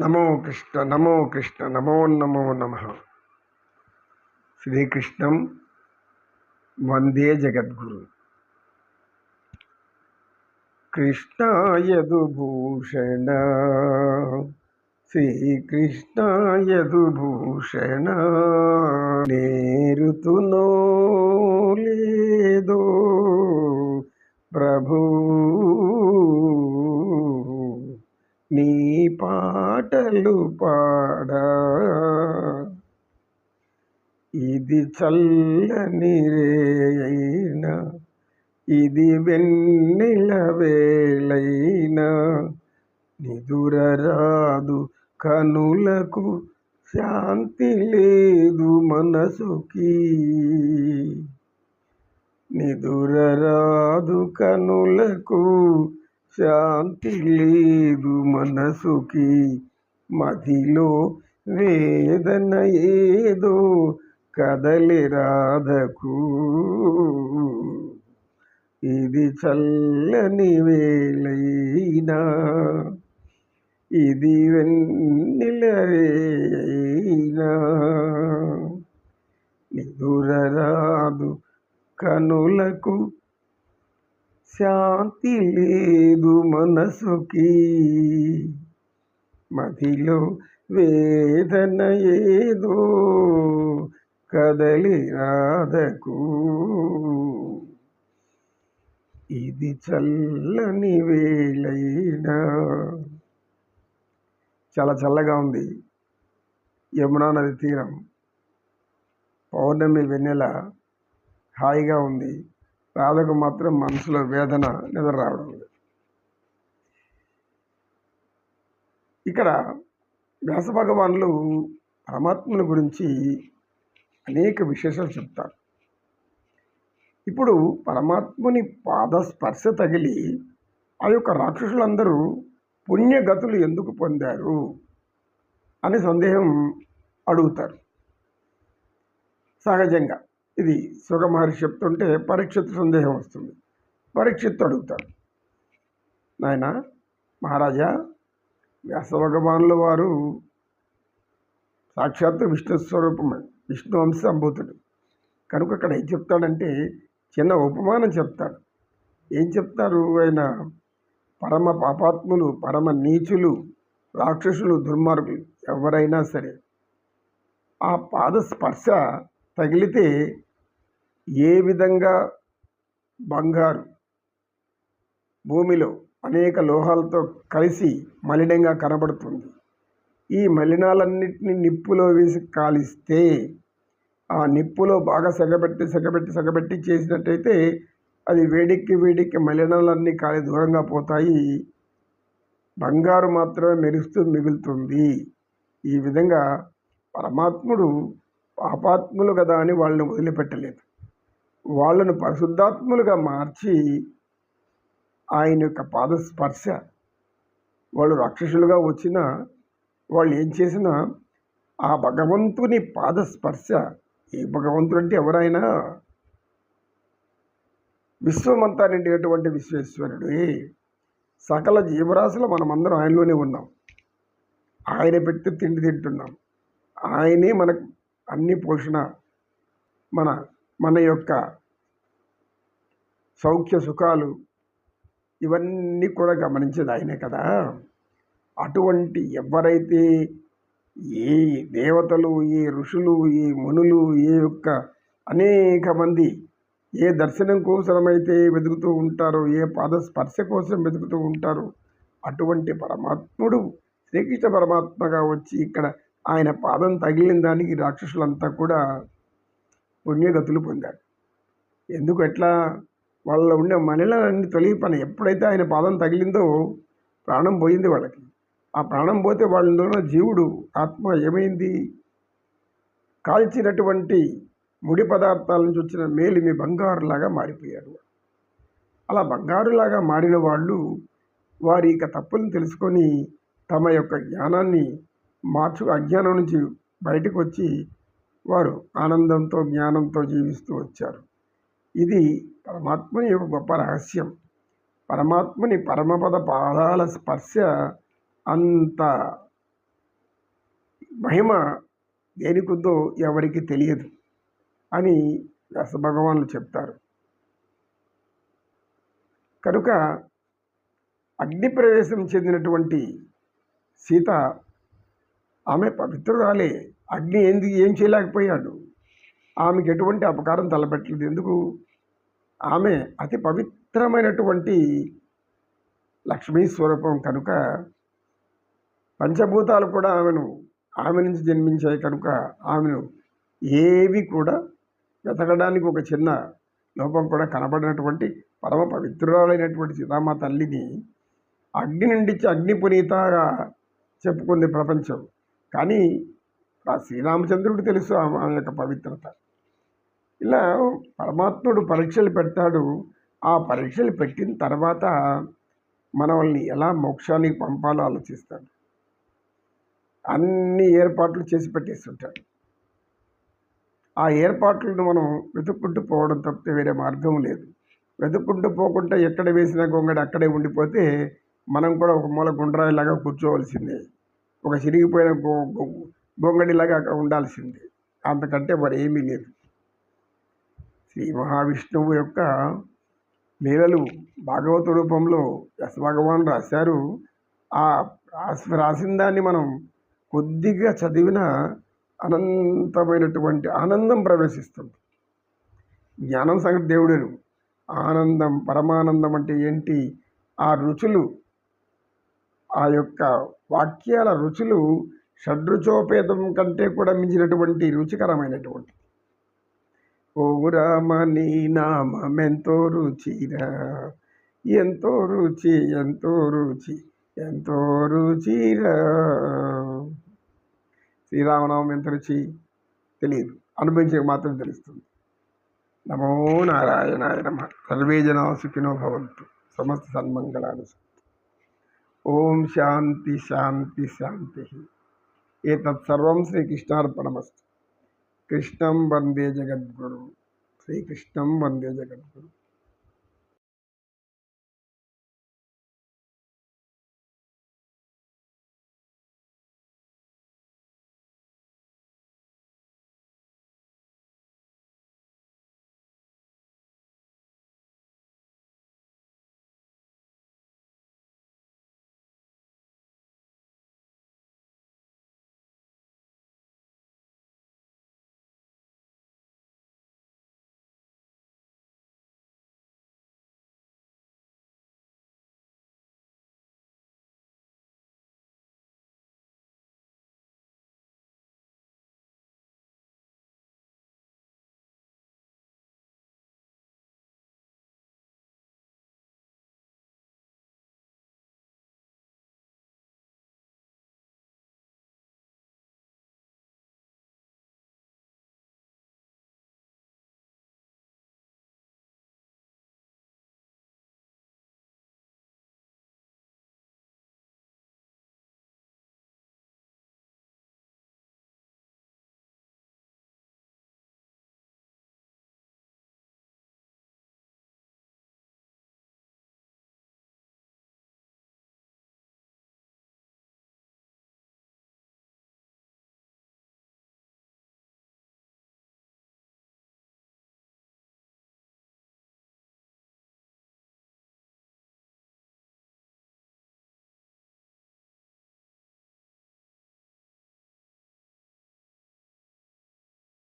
నమో కృష్ణ నమో కృష్ణ నమో నమో నమ. శ్రీకృష్ణం వందే జగద్గురు. కృష్ణాయదుభూషణ శ్రీకృష్ణాయదుభూషణ నేరుతునో లేదో ప్రభూ పాటలు పాడా. ఇది చల్లని రేయైనా ఇది వెన్నెల వేళైనా. నిదురరాదు కనులకు శాంతి లేదు మనసుకి. నిదురరాదు కనులకు శాంతి లేదు మనసుకి. మదిలో వేదన ఏదో కదలి రాధకు. ఇది చల్లని వేలైనా ఇది వెన్నెలరేనా నిదురరాదు కనులకు శాంతి లేదు మనసుకి. మదిలో వేదన ఏదో కదలి రాధకు ఇది చల్లని వేళైనా. చాలా చల్లగా ఉంది. యమునా నది తీరం. పౌర్ణమి వెన్నెల హాయిగా ఉంది. రాధకు మాత్రం మనసులో వేదన నిద్ర రావడం లేదు. ఇక్కడ వ్యాస భగవానులు పరమాత్మల గురించి అనేక విశేషాలు చెప్తారు. ఇప్పుడు పరమాత్ముని పాద స్పర్శ తగిలి ఆ యొక్క రాక్షసులందరూ పుణ్యగతులు ఎందుకు పొందారు అనే సందేహం అడుగుతారు. సహజంగా ఇది సుగమహర్షి చెప్తుంటే పరీక్షిత్ సందేహం వస్తుంది. పరీక్షిత్ అడుగుతాడు. నాయన మహారాజా వ్యాస భగవానుల వారు సాక్షాత్తు విష్ణు స్వరూపమే విష్ణు వంశ సంభూతుడు కనుక అక్కడ ఏం చెప్తాడంటే చిన్న ఉపమానం చెప్తాడు. ఏం చెప్తారు ఆయన? పరమ పాపాత్ములు పరమ నీచులు రాక్షసులు దుర్మార్గులు ఎవరైనా సరే. ఆ పాద స్పర్శ తగిలితే ఏ విధంగా బంగారు భూమిలో అనేక లోహాలతో కలిసి మలినంగా కనబడుతుంది? ఈ మలినాలన్నింటినీ నిప్పులో వేసి కాలిస్తే ఆ నిప్పులో బాగా సగబెట్టి సగబెట్టి సగబెట్టి చేసినట్టయితే అది వేడికి వేడికి మలినాలన్నీ కాలి దూరంగా పోతాయి. బంగారు మాత్రమే మెరుస్తూ మిగులుతుంది. ఈ విధంగా పరమాత్ముడు పాపాత్ములు కదా అని వాళ్ళని వదిలిపెట్టలేదు. వాళ్ళను పరిశుద్ధాత్ములుగా మార్చి ఆయన యొక్క పాదస్పర్శ వాళ్ళు రాక్షసులుగా వచ్చినా వాళ్ళు ఏం చేసినా ఆ భగవంతుని పాదస్పర్శ ఈ భగవంతుడు అంటే ఎవరైనా? విశ్వమంతా నిండినటువంటి విశ్వేశ్వరుడు. సకల జీవరాశులు మనమందరం ఆయనలోనే ఉన్నాం. ఆయన పెట్టి తిండి తింటున్నాం. ఆయనే మనకు అన్ని పోషణ మన మన యొక్క సౌఖ్య సుఖాలు ఇవన్నీ కూడా గమనించేది ఆయనే కదా. అటువంటి ఎవరైతే ఏ దేవతలు ఏ ఋషులు ఏ మునులు ఏ యొక్క అనేక మంది ఏ దర్శనం కోసమైతే వెతుకుతూ ఉంటారో ఏ పాద స్పర్శ కోసం వెతుకుతూ ఉంటారో అటువంటి పరమాత్ముడు శ్రీకృష్ణ పరమాత్మగా వచ్చి ఇక్కడ ఆయన పాదం తగిలిన దానికి రాక్షసులంతా కూడా పుణ్యగతులు పొందారు. ఎందుకు ఎట్లా వాళ్ళలో ఉండే మలినాలన్నీ పని ఎప్పుడైతే ఆయన పాదం తగిలిందో ప్రాణం పోయింది వాళ్ళకి. ఆ ప్రాణం పోతే వాళ్ళలో జీవుడు ఆత్మ ఏమైంది? కాల్చినటువంటి ముడి పదార్థాల నుంచి వచ్చిన మేలిమి బంగారులాగా మారిపోయారు అలా బంగారులాగా మారిన వాళ్ళు వారి యొక్క తప్పులను తెలుసుకొని తమ యొక్క జ్ఞానాన్ని మార్చు అజ్ఞానం నుంచి బయటకు వచ్చి వారు ఆనందంతో జ్ఞానంతో జీవిస్తూ వచ్చారు. ఇది పరమాత్మని యొక్క గొప్ప రహస్యం. పరమాత్మని పరమపద పాదాల స్పర్శ అంత మహిమ దేనికుందో ఎవరికి తెలియదు అని వ్యాసభగవానులు చెప్తారు. కనుక అగ్ని ప్రవేశం చెందినటువంటి సీత ఆమె పవిత్రురాలే. అగ్ని ఏంది? ఏం చేయలేకపోయాడు. ఆమెకి ఎటువంటి అపకారం తలపెట్టలేదు. ఎందుకు? ఆమె అతి పవిత్రమైనటువంటి లక్ష్మీ స్వరూపం కనుక పంచభూతాలు కూడా ఆమెను ఆమె నుంచి జన్మించాయి కనుక ఆమెను ఏవి కూడా వెతకడానికి ఒక చిన్న లోపం కూడా కనబడినటువంటి పరమ పవిత్రురాలైనటువంటి సీతామా తల్లిని అగ్ని నుండి అగ్ని పునీతగా చెప్పుకుంది ప్రపంచం. కానీ ఆ శ్రీరామచంద్రుడు తెలుసు ఆమె యొక్క పవిత్రత. ఇలా పరమాత్ముడు పరీక్షలు పెడతాడు. ఆ పరీక్షలు పెట్టిన తర్వాత మనల్ని ఎలా మోక్షానికి పంపాలో ఆలోచిస్తాడు. అన్ని ఏర్పాట్లు చేసి పెట్టేస్తుంటాడు. ఆ ఏర్పాట్లను మనం వెతుక్కుంటూ పోవడం తప్పితే వేరే మార్గం లేదు. వెతుక్కుంటూ పోకుండా ఎక్కడ వేసిన గొంగడి అక్కడే ఉండిపోతే మనం కూడా ఒక మూల గుండ్రాయిలాగా కూర్చోవలసిందే. ఒక చిరిగిపోయిన గో గొంగడిలాగా అక్కడ ఉండాల్సింది. అంతకంటే మరి ఏమీ లేదు. శ్రీ మహావిష్ణువు యొక్క లీలలు భాగవత రూపంలో యశ భగవాన్ రాశారు. ఆ రాసిన దాన్ని మనం కొద్దిగా చదివిన అనంతమైనటువంటి ఆనందం ప్రవేశిస్తుంది. జ్ఞానం సంగతి దేవుడు ఆనందం పరమానందం అంటే ఏంటి? ఆ రుచులు ఆ యొక్క వాక్యాల రుచులు షడ్రుచోపేతం కంటే కూడా మించినటువంటి రుచికరమైనటువంటి. ఓ రామ నీ నామెంతో రుచిరా ఎంతో రుచి ఎంతో రుచి ఎంతో రుచిరా శ్రీరామనామం ఎంత రుచి తెలియదు. అనుభవించక మాత్రం తెలుస్తుంది. నమో నారాయణాయ నమ. సర్వే జనా సుఖినో భవంతు. సమస్త సన్మంగళాలు ఓం శాంతి శాంతి శాంతి ఏతత్ సర్వం శ్రీకృష్ణార్పణమస్తు కృష్ణం వందే జగద్గురు శ్రీకృష్ణం వందే జగద్గురు